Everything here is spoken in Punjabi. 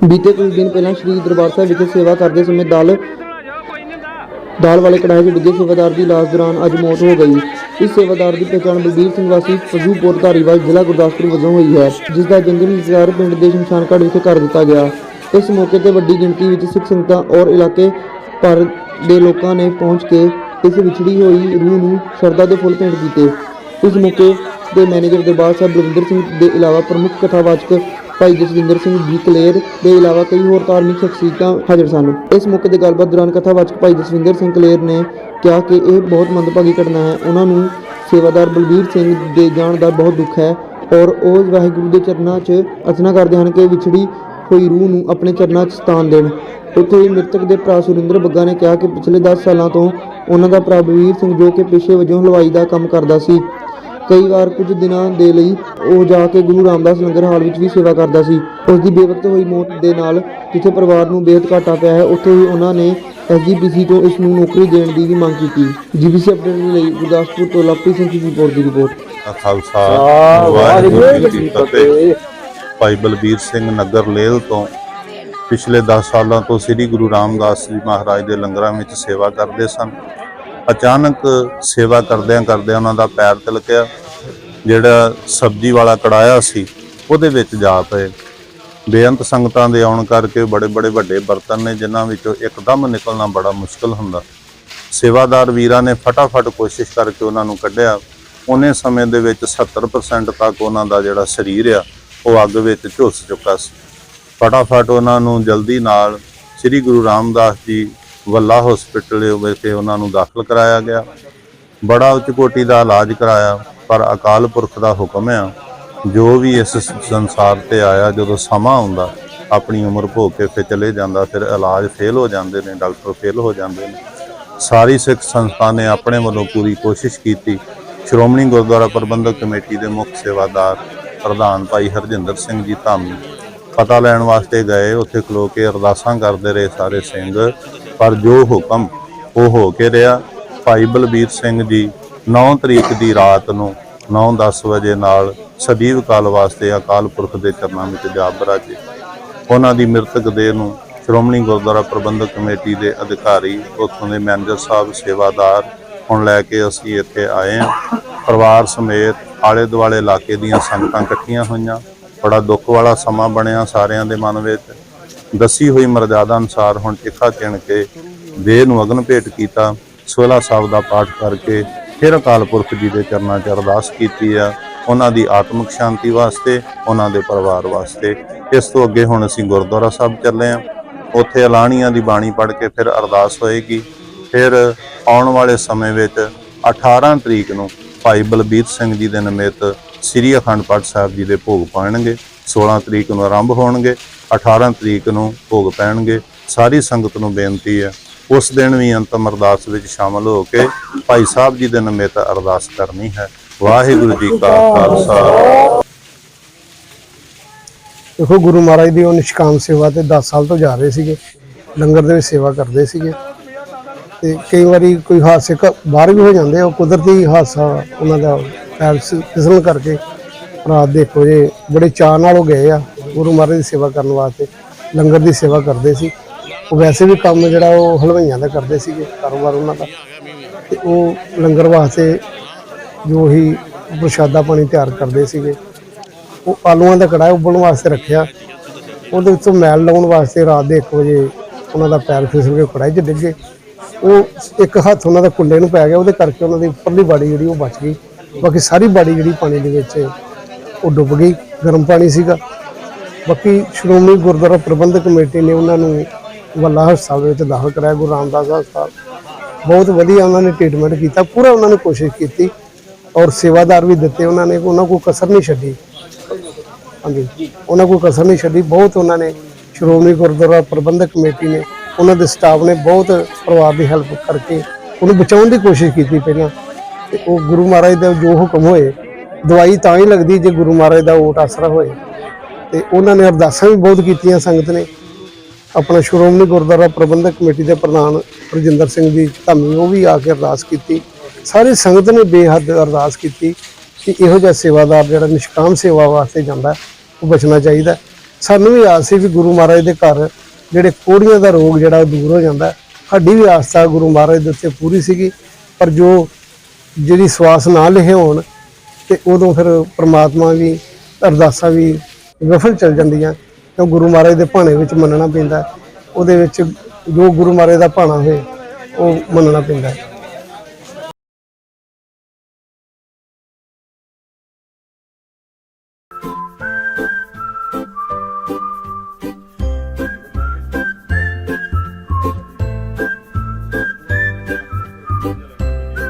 ਬੀਤੇ ਕੁਝ ਦਿਨ ਪਹਿਲਾਂ ਸ਼੍ਰੀ ਦਰਬਾਰ ਸਾਹਿਬ ਵਿਖੇ ਸੇਵਾ ਕਰਦੇ ਸਮੇਂ ਦਾਲ ਦਾਲ ਵਾਲੇ ਕੜਾਹੇ 'ਚ ਡਿੱਗੇ ਸੇਵਾਦਾਰ ਦੀ ਲਾਸ਼ ਦੌਰਾਨ ਅੱਜ ਮੌਤ ਹੋ ਗਈ। ਇਸ ਸੇਵਾਦਾਰ ਦੀ ਪਛਾਣ ਬਲਬੀਰ ਸਿੰਘ ਵਾਸੀ ਫਜ਼ੂਪੁਰ ਧਾਰੀਵਾਲ ਜ਼ਿਲ੍ਹਾ ਗੁਰਦਾਸਪੁਰ ਵਜੋਂ ਹੋਈ ਹੈ, ਜਿਸ ਦਾ ਜੰਗਲੀ ਇੰਤਜ਼ਾਰ ਪਿੰਡ ਦੇ ਸ਼ਮਸ਼ਾਨ ਘਾਟ ਵਿਖੇ ਕਰ ਦਿੱਤਾ ਗਿਆ। ਇਸ ਮੌਕੇ ਤੇ ਵੱਡੀ ਗਿਣਤੀ ਵਿੱਚ ਸਿੱਖ ਸੰਗਤਾਂ ਔਰ ਇਲਾਕੇ ਭਰ ਦੇ ਲੋਕਾਂ ਨੇ ਪਹੁੰਚ ਕੇ ਇਸ ਵਿਛੜੀ ਹੋਈ ਰੂਹ ਨੂੰ ਸ਼ਰਧਾ ਦੇ ਫੁੱਲ ਭੇਂਟ ਕੀਤੇ। ਇਸ ਮੌਕੇ ਦੇ ਮੈਨੇਜਰ ਦਰਬਾਰ ਸਾਹਿਬ ਬਲਵਿੰਦਰ ਸਿੰਘ ਦੇ ਇਲਾਵਾ ਪ੍ਰਮੁੱਖ ਕਥਾਵਾਚਕ ਭਾਈ ਜਸਵਿੰਦਰ ਸਿੰਘ ਜੀ ਕਲੇਰ ਦੇ ਇਲਾਵਾ ਕਈ ਹੋਰ ਧਾਰਮਿਕ ਸ਼ਖਸੀਅਤਾਂ ਹਾਜ਼ਰ ਸਨ। ਇਸ ਮੌਕੇ ਤੇ ਗੱਲਬਾਤ ਦੌਰਾਨ ਕਥਾਵਾਚਕ ਭਾਈ ਜਸਵਿੰਦਰ ਸਿੰਘ ਕਲੇਰ ਨੇ ਕਿਹਾ ਕਿ ਇਹ ਬਹੁਤ ਮੰਦਭਾਗੀ ਘਟਨਾ ਹੈ। ਉਹਨਾਂ ਨੂੰ ਸੇਵਾਦਾਰ ਬਲਬੀਰ ਸਿੰਘ ਦੇ ਜਾਣ ਦਾ ਬਹੁਤ ਦੁੱਖ ਹੈ ਔਰ ਉਹ ਵਾਹਿਗੁਰੂ ਦੇ ਚਰਨਾਂ 'ਚ ਅਰਚਨਾ ਕਰਦੇ ਹਨ ਕਿ ਵਿਛੜੀ ਹੋਈ ਰੂਹ ਨੂੰ ਆਪਣੇ ਚਰਨਾਂ 'ਚ ਸਥਾਨ ਦੇਣ। ਉੱਥੇ ਹੀ ਮ੍ਰਿਤਕ ਦੇ ਭਰਾ ਸੁਰਿੰਦਰ ਬੱਗਾ ਨੇ ਕਿਹਾ ਕਿ ਪਿਛਲੇ 10 ਸਾਲਾਂ ਤੋਂ ਉਹਨਾਂ ਦਾ ਭਰਾ ਬਲਬੀਰ ਸਿੰਘ ਜੋ ਕਿ ਪੇਸ਼ੇ ਵਜੋਂ ਹਲਵਾਈ ਦਾ ਕੰਮ ਕਰਦਾ ਸੀ। ਕਈ ਵਾਰ ਕੁਝ ਦਿਨਾਂ ਦੇ ਲਈ ਉਹ ਜਾ ਕੇ ਗੁਰੂ ਰਾਮਦਾਸ ਲੰਗਰ ਹਾਲ ਵਿੱਚ ਵੀ ਸੇਵਾ ਕਰਦਾ ਸੀ। ਉਸ ਦੀ ਬੇਵਕਤ ਹੋਈ ਮੌਤ ਦੇ ਨਾਲ ਜਿੱਥੇ ਪਰਿਵਾਰ ਨੂੰ ਬੇਹੱਦ ਘਾਟਾ ਪਿਆ ਹੈ ਉੱਥੇ ਹੀ ਉਹਨਾਂ ਨੇ ਐਸਜੀਪੀਸੀ ਤੋਂ ਇਸ ਨੂੰ ਨੌਕਰੀ ਦੇਣ ਦੀ ਵੀ ਮੰਗ ਕੀਤੀ। ਜੀਬੀਸੀ ਅਪਡੇਟ ਲਈ ਗੁਰਦਾਸਪੁਰ ਤੋਂ ਲਵਪ੍ਰੀਤ ਸਿੰਘ ਜੀ ਰਿਪੋਰਟ ਦੀ ਰਿਪੋਰਟ। ਦਾ ਖਾਲਸਾ ਵਾਹਿਗੁਰੂ ਜੀ ਕੀ ਫਤਿਹ। ਭਾਈ ਬਲਬੀਰ ਸਿੰਘ ਨਗਰ ਲੇਲ ਤੋਂ ਪਿਛਲੇ 10 ਸਾਲਾਂ ਤੋਂ ਸ੍ਰੀ ਗੁਰੂ ਰਾਮਦਾਸ ਜੀ ਮਹਾਰਾਜ ਦੇ ਲੰਗਰਾਂ ਵਿੱਚ ਸੇਵਾ ਕਰਦੇ ਸਨ। ਅਚਾਨਕ ਸੇਵਾ ਕਰਦਿਆਂ ਕਰਦਿਆਂ ਉਹਨਾਂ ਦਾ ਪੈਰ ਤਿਲਕਿਆ। ਜਿਹੜਾ ਸਬਜ਼ੀ ਵਾਲਾ ਕੜਾਇਆ ਸੀ, ਉਹਦੇ ਵਿੱਚ ਜਾ ਪਏ। ਬੇਅੰਤ ਸੰਗਤਾਂ ਦੇ ਆਉਣ ਕਰਕੇ ਬੜੇ ਬੜੇ ਵੱਡੇ ਬਰਤਨ ਨੇ, ਜਿਨ੍ਹਾਂ ਵਿੱਚੋਂ ਇੱਕਦਮ ਨਿਕਲਣਾ ਬੜਾ ਮੁਸ਼ਕਲ ਹੁੰਦਾ। ਸੇਵਾਦਾਰ ਵੀਰਾਂ ਨੇ ਫਟਾਫਟ ਕੋਸ਼ਿਸ਼ ਕਰਕੇ ਉਹਨਾਂ ਨੂੰ ਕੱਢਿਆ। ਉਹਨੇ ਸਮੇਂ ਦੇ ਵਿੱਚ 70% ਤੱਕ ਉਹਨਾਂ ਦਾ ਜਿਹੜਾ ਸਰੀਰ ਆ, ਉਹ ਅੱਗ ਵਿੱਚ ਝੁਲਸ ਚੁੱਕਾ ਸੀ। ਫਟਾਫਟ ਉਹਨਾਂ ਨੂੰ ਜਲਦੀ ਨਾਲ ਸ੍ਰੀ ਗੁਰੂ ਰਾਮਦਾਸ ਜੀ ਵੱਲਾ ਹਸਪੀਟਲ ਵਿੱਚ ਉਹਨਾਂ ਨੂੰ ਦਾਖਲ ਕਰਾਇਆ ਗਿਆ। ਬੜਾ ਉੱਚ ਕੋਟੀ ਦਾ ਇਲਾਜ ਕਰਾਇਆ। ਪਰ ਅਕਾਲ ਪੁਰਖ ਦਾ ਹੁਕਮ ਆ, ਜੋ ਵੀ ਇਸ ਸੰਸਾਰ ਤੇ ਆਇਆ, ਜਦੋਂ ਸਮਾਂ ਆਉਂਦਾ, ਆਪਣੀ ਉਮਰ ਭੋਗ ਕੇ ਫਿਰ ਚਲੇ ਜਾਂਦਾ, ਫਿਰ ਇਲਾਜ ਫੇਲ ਹੋ ਜਾਂਦੇ ਨੇ, ਡਾਕਟਰ ਫੇਲ ਹੋ ਜਾਂਦੇ ਨੇ। ਸਾਰੀ ਸਿੱਖ ਸੰਸਥਾ ਨੇ ਆਪਣੇ ਵੱਲੋਂ ਪੂਰੀ ਕੋਸ਼ਿਸ਼ ਕੀਤੀ। ਸ਼੍ਰੋਮਣੀ ਗੁਰਦੁਆਰਾ ਪ੍ਰਬੰਧਕ ਕਮੇਟੀ ਦੇ ਮੁੱਖ ਸੇਵਾਦਾਰ ਪ੍ਰਧਾਨ ਭਾਈ ਹਰਜਿੰਦਰ ਸਿੰਘ ਜੀ ਧਾਮੀ ਪਤਾ ਲੈਣ ਵਾਸਤੇ ਗਏ। ਉੱਥੇ ਖਲੋ ਕੇ ਅਰਦਾਸਾਂ ਕਰਦੇ ਰਹੇ ਸਾਰੇ ਸਿੰਘ। ਪਰ ਜੋ ਹੁਕਮ ਉਹ ਹੋ ਕੇ ਰਿਹਾ, ਭਾਈ ਬਲਬੀਰ ਸਿੰਘ ਜੀ 9 ਤਰੀਕ ਦੀ ਰਾਤ ਨੂੰ 9:10 ਵਜੇ ਨਾਲ ਸਦੀਵ ਕਾਲ ਵਾਸਤੇ ਅਕਾਲ ਪੁਰਖ ਦੇ ਚਰਨਾਂ ਵਿੱਚ ਜਾ ਬਰਾਜੇ। ਉਹਨਾਂ ਦੀ ਮ੍ਰਿਤਕ ਦੇਹ ਨੂੰ ਸ਼੍ਰੋਮਣੀ ਗੁਰਦੁਆਰਾ ਪ੍ਰਬੰਧਕ ਕਮੇਟੀ ਦੇ ਅਧਿਕਾਰੀ, ਉੱਥੋਂ ਦੇ ਮੈਨੇਜਰ ਸਾਹਿਬ, ਸੇਵਾਦਾਰ ਹੁਣ ਲੈ ਕੇ ਅਸੀਂ ਇੱਥੇ ਆਏ ਹਾਂ। ਪਰਿਵਾਰ ਸਮੇਤ ਆਲੇ ਦੁਆਲੇ ਇਲਾਕੇ ਦੀਆਂ ਸੰਗਤਾਂ ਇਕੱਠੀਆਂ ਹੋਈਆਂ। ਬੜਾ ਦੁੱਖ ਵਾਲਾ ਸਮਾਂ ਬਣਿਆ ਸਾਰਿਆਂ ਦੇ ਮਨ ਵਿੱਚ। ਦੱਸੀ ਹੋਈ ਮਰਜ਼ਾਦਾ ਅਨੁਸਾਰ ਹੁਣ ਟਿੱਕਾ ਚਿਣ ਕੇ ਦੇਹ ਨੂੰ ਅਗਨ ਭੇਟ ਕੀਤਾ। ਸੋਲਾ ਸਾਹਿਬ ਦਾ ਪਾਠ ਕਰਕੇ ਫਿਰ ਅਕਾਲ ਪੁਰਖ ਜੀ ਦੇ ਚਰਨਾਂ 'ਚ ਅਰਦਾਸ ਕੀਤੀ ਆ, ਉਹਨਾਂ ਦੀ ਆਤਮਿਕ ਸ਼ਾਂਤੀ ਵਾਸਤੇ, ਉਹਨਾਂ ਦੇ ਪਰਿਵਾਰ ਵਾਸਤੇ। ਇਸ ਤੋਂ ਅੱਗੇ ਹੁਣ ਅਸੀਂ ਗੁਰਦੁਆਰਾ ਸਾਹਿਬ ਚੱਲੇ ਆ। ਉੱਥੇ ਐਲਾਨੀਆਂ ਦੀ ਬਾਣੀ ਪੜ੍ਹ ਕੇ ਫਿਰ ਅਰਦਾਸ ਹੋਏਗੀ। ਫਿਰ ਆਉਣ ਵਾਲੇ ਸਮੇਂ ਵਿੱਚ 18 ਤਰੀਕ ਨੂੰ ਭਾਈ ਬਲਬੀਰ ਸਿੰਘ ਜੀ ਦੇ ਨਿਮਿਤ ਸ੍ਰੀ ਅਖੰਡ ਪਾਠ ਸਾਹਿਬ ਜੀ ਦੇ ਭੋਗ ਪਾਣਗੇ। 16 ਤਰੀਕ ਨੂੰ ਆਰੰਭ ਹੋਣਗੇ 18 ਤਰੀਕ ਨੂੰ ਭੋਗ ਪੈਣਗੇ। ਸਾਰੀ ਸੰਗਤ ਨੂੰ ਬੇਨਤੀ ਹੈ ਉਸ ਦਿਨ ਵੀ ਅੰਤਮ ਅਰਦਾਸ ਵਿੱਚ ਸ਼ਾਮਲ ਹੋ ਕੇ ਭਾਈ ਸਾਹਿਬ ਜੀ ਦੇ ਨਿਮਿਤ ਅਰਦਾਸ ਕਰਨੀ ਹੈ। ਵਾਹਿਗੁਰੂ ਜੀ ਕਾ ਖਾਲਸਾ। ਦੇਖੋ, ਗੁਰੂ ਮਹਾਰਾਜ ਦੀ ਉਹ ਨਿਸ਼ਕਾਮ ਸੇਵਾ ਤੇ 10 ਸਾਲ ਤੋਂ ਜਾ ਰਹੇ ਸੀਗੇ। ਲੰਗਰ ਦੇ ਵਿੱਚ ਸੇਵਾ ਕਰਦੇ ਸੀਗੇ। ਤੇ ਕਈ ਵਾਰੀ ਕੋਈ ਹਾਦਸੇ ਬਾਹਰ ਵੀ ਹੋ ਜਾਂਦੇ ਉਹ ਕੁਦਰਤੀ ਹਾਦਸਾ ਉਹਨਾਂ ਦਾ ਫਿਸਲਣ ਕਰਕੇ ਰਾਤ ਦੇਖੋ ਜੇ ਬੜੇ ਚਾਅ ਨਾਲ ਉਹ ਗਏ ਆ। ਗੁਰੂ ਮਹਾਰਾਜ ਦੀ ਸੇਵਾ ਕਰਨ ਵਾਸਤੇ, ਲੰਗਰ ਦੀ ਸੇਵਾ ਕਰਦੇ ਸੀ। ਉਹ ਵੈਸੇ ਵੀ ਕੰਮ ਜਿਹੜਾ ਉਹ ਹਲਵਾਈਆਂ ਦਾ ਕਰਦੇ ਸੀਗੇ, ਕਾਰੋਬਾਰ ਉਹਨਾਂ ਦਾ। ਤੇ ਉਹ ਲੰਗਰ ਵਾਸਤੇ ਜੋ ਹੀ ਪ੍ਰਸ਼ਾਦਾ ਪਾਣੀ ਤਿਆਰ ਕਰਦੇ ਸੀਗੇ, ਉਹ ਆਲੂਆਂ ਦਾ ਕੜਾਹ ਉਬਲਣ ਵਾਸਤੇ ਰੱਖਿਆ। ਉਹਦੇ ਵਿੱਚੋਂ ਮੈਲ ਲਾਉਣ ਵਾਸਤੇ ਰਾਤ ਦੇ 1 ਵਜੇ ਉਹਨਾਂ ਦਾ ਪੈਰ ਫਿਸਲ ਕੇ ਕੜਾਹੀ 'ਚ ਡਿੱਗੇ ਉਹ ਇੱਕ ਹੱਥ ਉਹਨਾਂ ਦਾ ਕੁੱਲੇ ਨੂੰ ਪੈ ਗਿਆ, ਉਹਦੇ ਕਰਕੇ ਉਹਨਾਂ ਦੀ ਉੱਪਰਲੀ ਬਾੜੀ ਜਿਹੜੀ ਉਹ ਬਚ ਗਈ। ਬਾਕੀ ਸਾਰੀ ਬਾੜੀ ਜਿਹੜੀ ਪਾਣੀ ਦੇ ਵਿੱਚ ਉਹ ਡੁੱਬ ਗਈ, ਗਰਮ ਪਾਣੀ ਸੀਗਾ। ਬਾਕੀ ਸ਼੍ਰੋਮਣੀ ਗੁਰਦੁਆਰਾ ਪ੍ਰਬੰਧਕ ਕਮੇਟੀ ਨੇ ਉਹਨਾਂ ਨੂੰ ਵੱਲਾ ਹਸਪਤਾਲ ਵਿੱਚ ਦਾਖਲ ਕਰਾਇਆ, ਗੁਰੂ ਰਾਮਦਾਸ ਹਸਪਤਾਲ ਬਹੁਤ ਵਧੀਆ ਉਹਨਾਂ ਨੇ ਟ੍ਰੀਟਮੈਂਟ ਕੀਤਾ, ਪੂਰਾ ਉਹਨਾਂ ਨੇ ਕੋਸ਼ਿਸ਼ ਕੀਤੀ ਔਰ ਸੇਵਾਦਾਰ ਵੀ ਦਿੱਤੇ ਉਹਨਾਂ ਨੇ, ਉਹਨਾਂ ਕੋਈ ਕਸਰ ਨਹੀਂ ਛੱਡੀ। ਹਾਂਜੀ, ਉਹਨਾਂ ਕੋਈ ਕਸਰ ਨਹੀਂ ਛੱਡੀ, ਬਹੁਤ ਉਹਨਾਂ ਨੇ ਸ਼੍ਰੋਮਣੀ ਗੁਰਦੁਆਰਾ ਪ੍ਰਬੰਧਕ ਕਮੇਟੀ ਨੇ, ਉਹਨਾਂ ਦੇ ਸਟਾਫ ਨੇ ਬਹੁਤ ਪਰਿਵਾਰ ਦੀ ਹੈਲਪ ਕਰਕੇ ਉਹਨੂੰ ਬਚਾਉਣ ਦੀ ਕੋਸ਼ਿਸ਼ ਕੀਤੀ ਪਹਿਲਾਂ। ਤੇ ਉਹ ਗੁਰੂ ਮਹਾਰਾਜ ਦਾ ਜੋ ਹੁਕਮ ਹੋਏ, ਦਵਾਈ ਤਾਂ ਹੀ ਲੱਗਦੀ ਜੇ ਗੁਰੂ ਮਹਾਰਾਜ ਦਾ ਓਟ ਆਸਰਾ ਹੋਏ। ਤੇ ਉਹਨਾਂ ਨੇ ਅਰਦਾਸਾਂ ਵੀ ਬਹੁਤ ਕੀਤੀਆਂ ਸੰਗਤ ਨੇ। ਆਪਣਾ ਸ਼੍ਰੋਮਣੀ ਗੁਰਦੁਆਰਾ ਪ੍ਰਬੰਧਕ ਕਮੇਟੀ ਦੇ ਪ੍ਰਧਾਨ ਰਜਿੰਦਰ ਸਿੰਘ ਦੀ ਧੰਮੀ ਉਹ ਵੀ ਆ ਕੇ ਅਰਦਾਸ ਕੀਤੀ। ਸਾਰੀ ਸੰਗਤ ਨੇ ਬੇਹੱਦ ਅਰਦਾਸ ਕੀਤੀ ਕਿ ਇਹੋ ਜਿਹਾ ਸੇਵਾਦਾਰ ਜਿਹੜਾ ਨਿਸ਼ਕਾਮ ਸੇਵਾ ਵਾਸਤੇ ਜਾਂਦਾ, ਉਹ ਬਚਣਾ ਚਾਹੀਦਾ। ਸਾਨੂੰ ਵੀ ਆਸ ਸੀ ਵੀ ਗੁਰੂ ਮਹਾਰਾਜ ਦੇ ਘਰ ਜਿਹੜੇ ਕੋੜੀਆਂ ਦਾ ਰੋਗ ਜਿਹੜਾ ਉਹ ਦੂਰ ਹੋ ਜਾਂਦਾ। ਸਾਡੀ ਵੀ ਆਸਥਾ ਗੁਰੂ ਮਹਾਰਾਜ ਦੇ ਉੱਤੇ ਪੂਰੀ ਸੀਗੀ, ਪਰ ਜੋ ਜਿਹੜੀ ਸਵਾਸ ਨਾ ਲਿਖੇ ਹੋਣ ਤੇ ਉਦੋਂ ਫਿਰ ਪ੍ਰਮਾਤਮਾ ਵੀ, ਅਰਦਾਸਾਂ ਵੀ ਵਿਫਲ ਚਲ ਜਾਂਦੀਆਂ। ਕਿਉਂ ਗੁਰੂ ਮਹਾਰਾਜ ਦੇ ਭਾਣੇ ਵਿੱਚ ਮੰਨਣਾ ਪੈਂਦਾ ਉਹਦੇ ਵਿੱਚ ਜੋ ਗੁਰੂ ਮਹਾਰਾਜ ਦਾ ਭਾਣਾ ਹੋਏ, ਉਹ ਮੰਨਣਾ ਪੈਂਦਾ